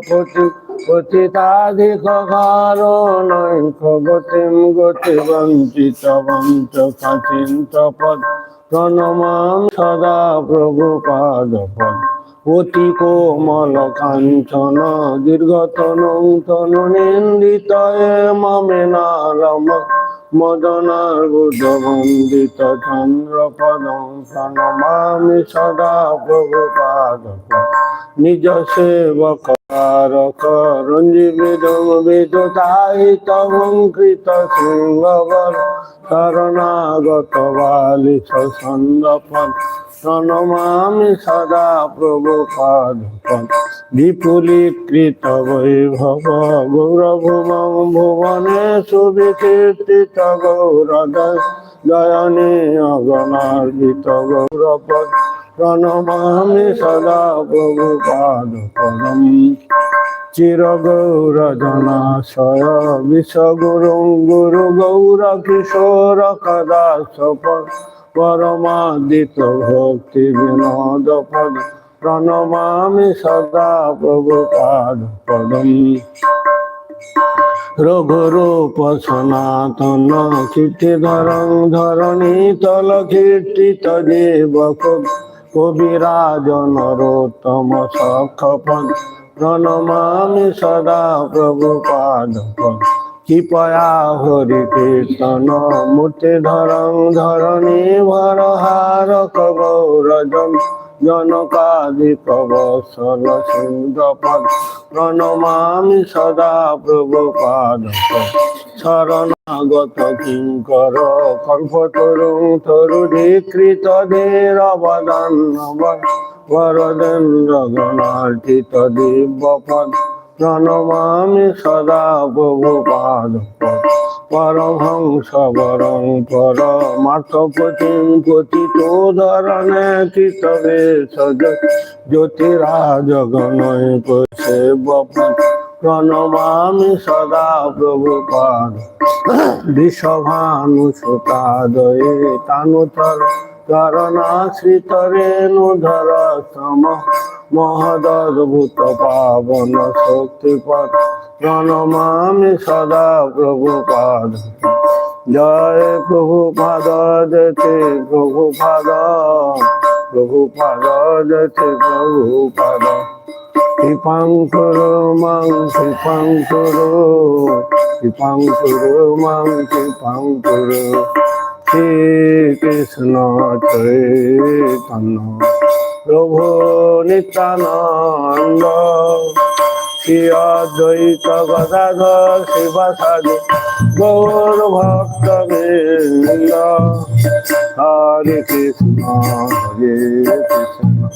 পতি পতিতাধিক কারণৈক গতিম গতি বঞ্চিত বঞ্চ কাচিন্ত পদ প্রণমাম সদা প্রভু পাদ পদ অতি কোমল কাঞ্চন দীর্ঘতনু তনু নিন্দিত মমে নারম মদনার বুধ বন্দিত চন্দ্র পদম প্রণমামি সদা প্রভু পাদ নিজ সেবক তবঙ্কৃত সিংহবর, শরণাগত সন্দপন প্রণমামি সদা প্রভু পাদ বিপুলীকৃত বৈভব গৌরভুম ভুবনে সুবিকীর্তিত গৌরদ জয়নে অগণার্জিত গৌরপদ। প্রণমামি সদা প্রভু পাদ পদম চির গৌর জনাশয় বিষ গুরু গুরু গৌর কিশোর কদাস পরমাদিত ভক্তি বিনোদ পদ। প্রণমামি সদা প্রভু পাদ পদম। রঘুরূপ সনাতন কীর্তি ধরং ধরণী তল কীর্তিত দেবক কবিরাজ নরোত্তম সখপদ প্রণমামি সদা প্রভু পাদ কৃপয়া হরি কীর্তন মূর্তি ধরং ধরণী ভর হারক গৌরজন জনকাদিক বৎসল সিংহপদ প্রণমামি সদা প্রভু পাদ শরণাগত কিঙ্কর কল্পতরু তরুধীকৃত ধীর অবদান বরদেন্দ্র গণার্থিত দিব্যপদ প্রণমামি সদা প্রভু পাদ। পরমহংস বরং পর মার্থপতি পতিত ধরণে কৃতবে সজ জ্যোতিরাজ গণয় সেব প্রণমামি সদা প্রভু পাদ বৃষভানু সুতাদয়ে তানুতর চরণাশ্রিত রেণুধর সম। মহদদ্ভুত পাবন শক্তিপদ প্রণমামি সদা প্রভু পাদ। জয় প্রভু পাদ যেতে প্রভু পাদ। প্রভু পাদ যেতে প্রভু পাদ। কৃপাঙ্কুর মাং কৃপাঙ্কুর কৃপাঙ্কুর মাং কৃপাঙ্কুর শ্রী কৃষ্ণ চৈতন্য, প্রভু নিত্যানন্দ। শ্রী অদ্বৈত গদাধর শিবাসাদি, গৌর ভক্ত বৃন্দ হরে কৃষ্ণ হরে কৃষ্ণ।